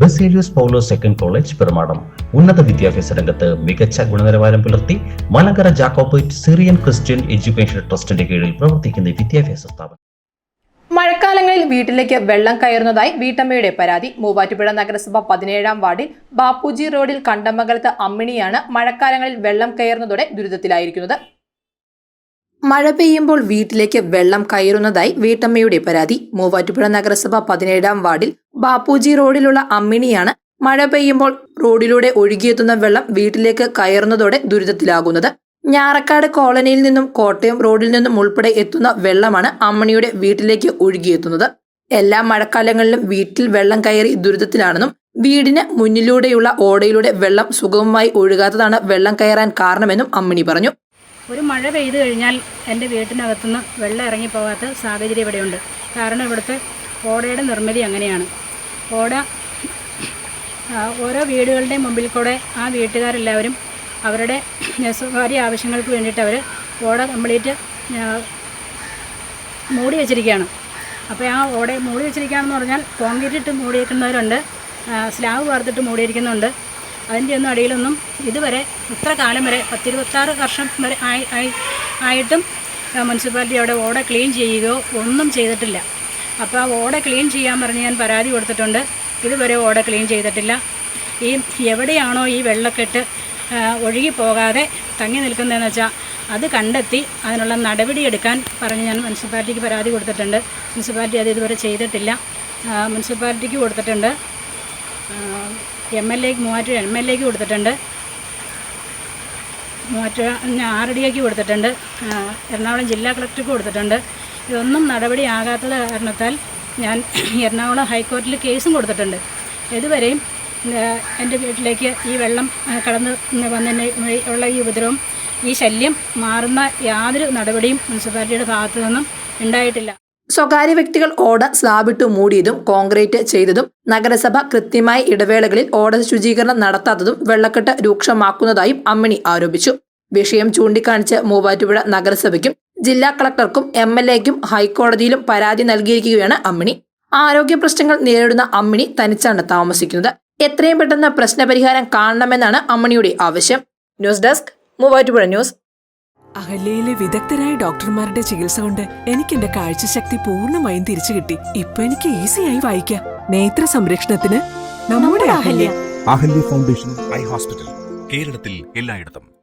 Baselios Paulo second college Perumadam ഉന്നത വിദ്യാഭ്യാസ രംഗത്ത് മികച്ച ഗുണനിലവാരം പുലർത്തി Malankara Jacobite Syrian Christian education ട്രസ്റ്റിന്റെ കീഴിൽ പ്രവർത്തിക്കുന്ന വിദ്യാഭ്യാസ സ്ഥാപനം. മഴക്കാലങ്ങളിൽ വീട്ടിലേക്ക് വെള്ളം കയറുന്നതായി വീട്ടമ്മയുടെ പരാതി. മൂവാറ്റുപുഴ നഗരസഭ പതിനേഴാം വാർഡിൽ ബാപ്പുജി റോഡിൽ കണ്ടമംഗലത്ത് അമ്മിണിയാണ് മഴക്കാലങ്ങളിൽ വെള്ളം കയറുന്നതോടെ ദുരിതത്തിലായിരിക്കുന്നത്. മഴ പെയ്യുമ്പോൾ വീട്ടിലേക്ക് വെള്ളം കയറുന്നതായി വീട്ടമ്മയുടെ പരാതി. മൂവാറ്റുപുഴ നഗരസഭ പതിനേഴാം വാർഡിൽ ബാപ്പുജി റോഡിലുള്ള അമ്മിണിയാണ് മഴ പെയ്യുമ്പോൾ റോഡിലൂടെ ഒഴുകിയെത്തുന്ന വെള്ളം വീട്ടിലേക്ക് കയറുന്നതോടെ ദുരിതത്തിലാകുന്നത്. ഞാറക്കാട് കോളനിയിൽ നിന്നും കോട്ടയം റോഡിൽ നിന്നും ഉൾപ്പെടെ എത്തുന്ന വെള്ളമാണ് അമ്മണിയുടെ വീട്ടിലേക്ക് ഒഴുകിയെത്തുന്നത്. എല്ലാ മഴക്കാലങ്ങളിലും വീട്ടിൽ വെള്ളം കയറി ദുരിതത്തിലാണെന്നും വീടിന് മുന്നിലൂടെയുള്ള ഓടയിലൂടെ വെള്ളം സുഗമമായി ഒഴുകാത്തതാണ് വെള്ളം കയറാൻ കാരണമെന്നും അമ്മിണി പറഞ്ഞു. ഒരു മഴ പെയ്തു കഴിഞ്ഞാൽ എന്റെ വീട്ടിനകത്തുനിന്ന് വെള്ളം ഇറങ്ങി ഇറങ്ങിപ്പോകാത്ത സാഹചര്യം ഇവിടെയുണ്ട്. കാരണം ഇവിടുത്തെ ഓടയുടെ നിർമ്മിതി അങ്ങനെയാണ്. ഓട ഓരോ വീടുകളുടെ മുമ്പിൽ കൂടെ ആ വീട്ടുകാരെല്ലാവരും അവരുടെ സ്വകാര്യ ആവശ്യങ്ങൾക്ക് വേണ്ടിയിട്ട് അവർ ഓട കംപ്ലീറ്റ് മൂടി വെച്ചിരിക്കുകയാണ്. അപ്പോൾ ആ ഓട മൂടി വെച്ചിരിക്കുകയാണെന്ന് പറഞ്ഞാൽ കോൺക്രീറ്റ് ഇട്ട് മൂടിയിരിക്കുന്നവരുണ്ട് സ്ലാബ് വാർത്തിട്ട് മൂടിയിരിക്കുന്നുണ്ട്. അതിന്റെ ഒന്നും അടിയിലൊന്നും ഇതുവരെ ഇത്ര കാലം വരെ പത്തിരുപത്താറ് വർഷം വരെ ആയി ആയി ആയിട്ടും മുനിസിപ്പാലിറ്റി അവിടെ ഓട ക്ലീൻ ചെയ്യുകയോ ഒന്നും ചെയ്തിട്ടില്ല. അപ്പോൾ ആ ഓട ക്ലീൻ ചെയ്യാൻ പറഞ്ഞ് ഞാൻ പരാതി കൊടുത്തിട്ടുണ്ട്. ഇതുവരെ ഓട ക്ലീൻ ചെയ്തിട്ടില്ല. ഈ എവിടെയാണോ ഈ വെള്ളക്കെട്ട് ഒഴുകിപ്പോകാതെ ഒഴുകി പോകാതെ തങ്ങി നിൽക്കുന്നതെന്ന് വെച്ചാൽ അത് കണ്ടെത്തി അതിനുള്ള നടപടി എടുക്കാൻ പറഞ്ഞ് ഞാൻ മുനിസിപ്പാലിറ്റിക്ക് പരാതി കൊടുത്തിട്ടുണ്ട്. മുനിസിപ്പാലിറ്റി അത് ഇതുവരെ ചെയ്തിട്ടില്ല. മുനിസിപ്പാലിറ്റിക്ക് കൊടുത്തിട്ടുണ്ട്. എം എൽ എക്ക് മൂവാറ്റുപുഴ എം എൽ എക്ക് കൊടുത്തിട്ടുണ്ട്. മൂവാറ്റുപുഴ ആർ ഡി എക്ക് കൊടുത്തിട്ടുണ്ട്. എറണാകുളം ജില്ലാ കളക്ടർക്ക് കൊടുത്തിട്ടുണ്ട്. ഇതൊന്നും നടപടിയാകാത്തത് കാരണത്താൽ ഞാൻ എറണാകുളം ഹൈക്കോടതിയിൽ കേസും കൊടുത്തിട്ടുണ്ട്. ഇതുവരെയും എന്റെ വീട്ടിലേക്ക് ഈ വെള്ളം കടന്ന് വന്നതിന് ഉള്ള ഈ ഉപദ്രവം ഈ ശല്യം മാറുന്ന യാതൊരു നടപടിയും മുനിസിപ്പാലിറ്റിയുടെ ഭാഗത്തു നിന്നും ഉണ്ടായിട്ടില്ല. സ്വകാര്യ വ്യക്തികൾ ഓട സ്ലാബിട്ട് മൂടിയതും കോൺക്രീറ്റ് ചെയ്തതും നഗരസഭ കൃത്യമായ ഇടവേളകളിൽ ഓട ശുചീകരണം നടത്താത്തതും വെള്ളക്കെട്ട് രൂക്ഷമാക്കുന്നതായും അമ്മിണി ആരോപിച്ചു. വിഷയം ചൂണ്ടിക്കാണിച്ച് മൂവാറ്റുപുഴ നഗരസഭയ്ക്കും ജില്ലാ കളക്ടർക്കും എം എൽ എക്കും ഹൈക്കോടതിയിലും പരാതി നൽകിയിരിക്കുകയാണ് അമ്മിണി. ആരോഗ്യ പ്രശ്നങ്ങൾ നേരിടുന്ന അമ്മിണി തനിച്ചാണ് താമസിക്കുന്നത്. എത്രയും പെട്ടെന്ന് പ്രശ്നപരിഹാരം കാണണമെന്നാണ് അമ്മിണിയുടെ ആവശ്യം. News desk Muvattupuzha news. അഹല്യയിലെ വിദഗ്ധരായ ഡോക്ടർമാരുടെ ചികിത്സ കൊണ്ട് എനിക്ക് എന്റെ കാഴ്ചശക്തി പൂർണമായും തിരിച്ചു കിട്ടി. ഇപ്പൊ എനിക്ക് ഈസിയായി വായിക്കാം. നേത്ര സംരക്ഷണത്തിന് നമ്മുടെ Ahalya. Ahalya foundation eye hospital കേരളത്തിൽ എല്ലായിടത്തും.